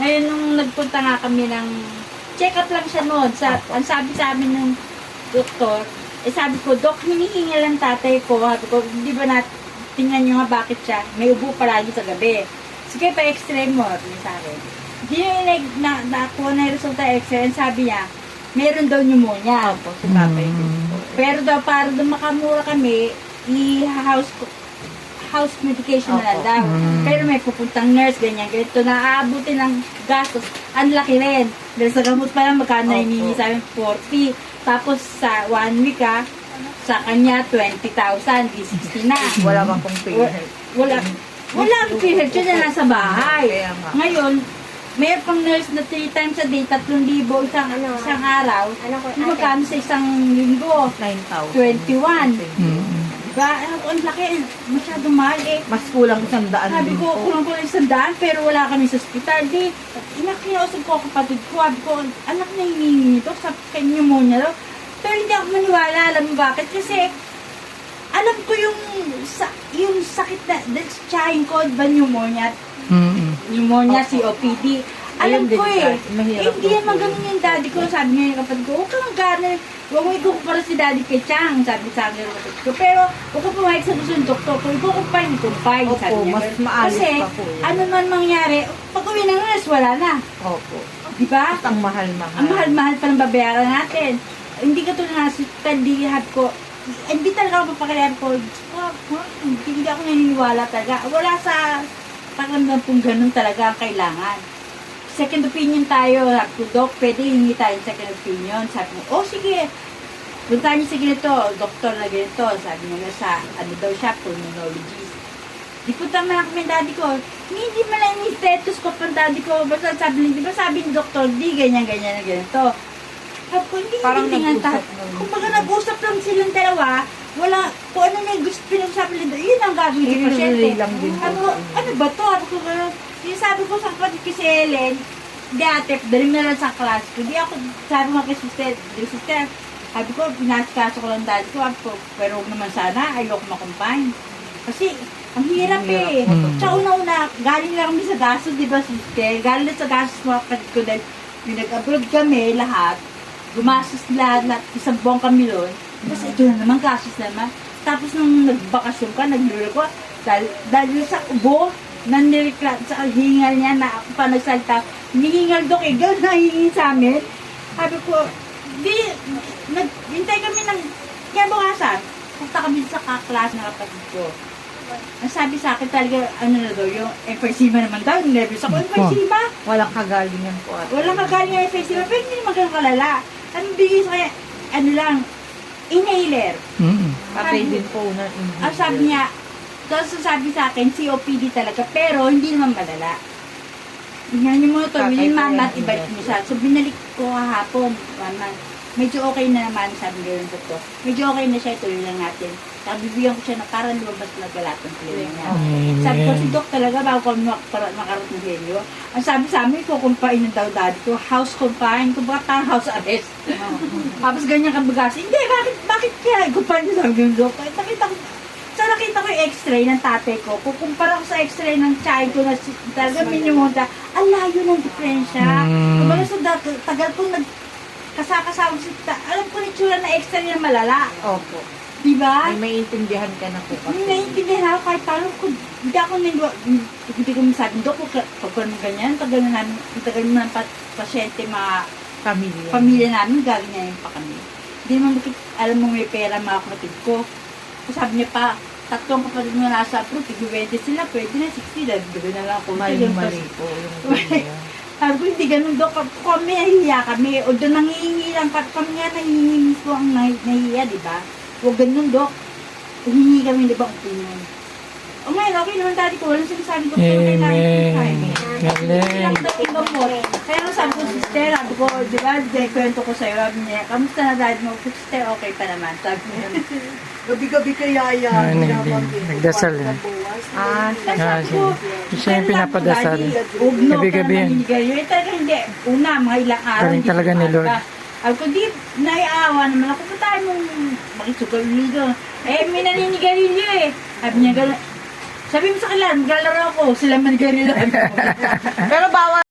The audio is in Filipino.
Ngayon, nung nagpunta nga kami ng check-up lang siya noon. Sa, ang sabi sa amin ng doktor, eh sabi ko, Dok, hinihingal ang tatay ko. Sabi ko, di ba nat tingnan nyo nga bakit siya, may ubo palagi sa gabi. Sige pa x-ray mo, sabi sa akin. Hindi niya nag, na, nakuha na yung resulta x-ray, sabi niya, meron daw pneumonia. Opo, si din po. Pero daw, para daw makamura kami, i-house house medication na lang daw. Mm. Pero may pupuntang nurse, ganyan, ganito, naaabutin ng gastos. Ang laki rin. Dahil sa gamot pa lang, magkano Opo. hinihingi sa amin? 40. Tapos sa one week, ah, sa kanya, 20,000, di 60 na. Wala bang kong Wa- pay. Wala. Wala ang period siya na nasa bahay. Ngayon, may pang nurse na 3 times a day, 3,000 isang, Ano? isang araw. Ano magkano sa isang linggo? 9,000. 21. Mm. Diba? Ano ko, ang laki. Masyadong mahal eh. Mas kulang isang daan Sabi ko, kulang ko lang isang daan, pero wala kami sa ospital. Di, inakinausap ko kapatid ko. Sabi ko, anak na hinihingi nito sa kay pneumonia daw. Pero hindi ako maniwala. Alam mo bakit? Kasi, alam ko yung sa, yung sakit na, that's tsahin ko, ba pneumonia? Mm. Pneumonia, Opo. COPD. Alam Ayun ko eh. dad. Eh, hindi yan magaling yung daddy ko. Sabi niya yung kapatid ko, huwag kang gana. Huwag mo ikukumpara si daddy kay Chang. Sabi sa akin yung kapatid ko. Pero, huwag ka pumayag sa gusto ng doktor. Kung ikukumpay, ikumpay. Opo, Sabi niya. mas maalis Kasi, pa po yun. ano man mangyari, pag uwi ng nurse, wala na. Opo. Di ba? At ang mahal-mahal. Ang mahal-mahal pa ng babayaran natin. Hindi ka tulad na si Tandihab ko. Hindi talaga ako papakalayan ko. Oh, oh, hindi, hindi ako naniniwala talaga. Wala sa pakiramdam kung ganun talaga ang kailangan. Second opinion tayo. Sabi ko, Doc, pwede hingi tayo second opinion. Sabi ko, oh sige. Punta niyo sa ganito, doktor na ganito. Sabi niya sa, ano daw siya, pulmonologist. Di punta man ako ng daddy ko. Hindi man lang yung stethoscope ang daddy ko. Basta sabi niya, di ba sabi ni doktor, di ganyan, ganyan, ganito. Sabi ko, hindi, Parang nag-usap lang. Kung baga nag-usap lang silang dalawa, wala, kung ano na yung gusto pinag-usapan nila, yun ang gagawin I-relay pasyente. lang din Ano, ano ba to? Ano ko gano'n? Yung sabi ko sa kapatid ko si Ellen, di ate, dali mo na lang sa class ko. Di ako, sabi ko kay sister, sister, sabi ko, pinasikaso ko lang dati ko, pero huwag naman sana, ayoko makumpany. Kasi, ang hirap eh. po. Sa una-una, galing lang kami sa gastos, di ba sister? Galing lang sa gastos mga kapatid ko dahil pinag-abroad kami lahat, gumastos lahat, lahat, isang buwan kami doon. Tapos ito na naman, gastos naman. Tapos nung nagbakasyon ka, nagluro ko, dahil, dahil sa ubo, nandiriklat sa hingal niya na ako pa nagsalita, hinihingal dok eh, gano'n nahihingi sa amin. Sabi ko, di, naghintay kami ng, kaya bukasan, punta kami sa kaklas na kapatid ko. Ang sabi sa akin talaga, ano na daw, yung emphysema naman daw, nervous ako, emphysema. Walang kagalingan po at Walang kagaling ng emphysema, pero hindi naman ganun kalala. Anong bigay sa kanya, ano lang, inhaler. Mm. patay din po na Ang Ah, sabi niya, tapos ang sabi sa akin, COPD talaga, pero hindi naman malala. Tingnan niyo mo ito, mamat, yan, ibalik mo siya. So, binalik ko kahapon, mamat. Medyo okay na naman, sabi ko yun to. Medyo okay na siya, ituloy lang natin. Sabi, bibigyan ko siya na parang lumabas na galat ng pila niya. Sabi ko, si Doc talaga, bago ko mak para makarot ng helyo. Ang sabi sa amin, kukumpain ng daw daddy ko, house confine, kung baka parang house arrest. Tapos ganyan ka bagas. Hindi, bakit, bakit kaya kumpain niya sabi ng Doc? Ay, nakita ko, sa nakita ko yung x-ray ng tatay ko, kukumpara ko sa x-ray ng child ko na si, talaga minimum na, ang layo ng diferensya. Mm. Kumbaga sa dat- tagal kong nag, kasakasama si alam ko ni tsura na x-ray na malala. Opo. Di ba? Ay, maintindihan ka na po kasi. naiintindihan ako kahit paano ko, hindi ako nang, hindi ko masabi, Dok, pag pag ganun ganyan, tagal na namin, tagal na ng pa- pasyente, mga Pamilya. pamilya namin, gaganyayin pa kami. Hindi naman bakit, alam mo may pera mga kapatid ko. So, sabi niya pa, tatlong kapatid mo nasa approved, tig-20 sila, pwede na 60, dagdagan na lang ako. Mali-mali po yung pamilya. Sabi ko, hindi ganun Dok, kami nahihiya kami, o doon nangihingi lang, pag kami nga nahihingi mismo ang nahi- nahihiya, di ba? Huwag ganun Dok, humingi kami, di ba, opinion. O ngayon, okay naman dati ko, walang sinasabi ko, Amen. Galing. Kaya nung sabi ko, sister, sabi ko, di ba, di, kwento ko sa'yo, sabi niya, kamusta na dad mo? Sister, okay pa naman. Sabi niya. Gabi-gabi kaya yan. Ah, nag- nagdasal yan. Ah, Tapos Ah, sabi ko. Siya yung pinapadasal. Gabi-gabi yan. Eh, talaga hindi. Una, mga ilang araw. Galing talaga ni. Lord. Sabi ko, di, naiawa naman ako. Tayo mong makisugarilyo. Eh, may naninigarilyo eh. Sabi niya, gano'n. Sabi mo sa kanila, maglalaro ako. Sila manigarilyo. Pero bawal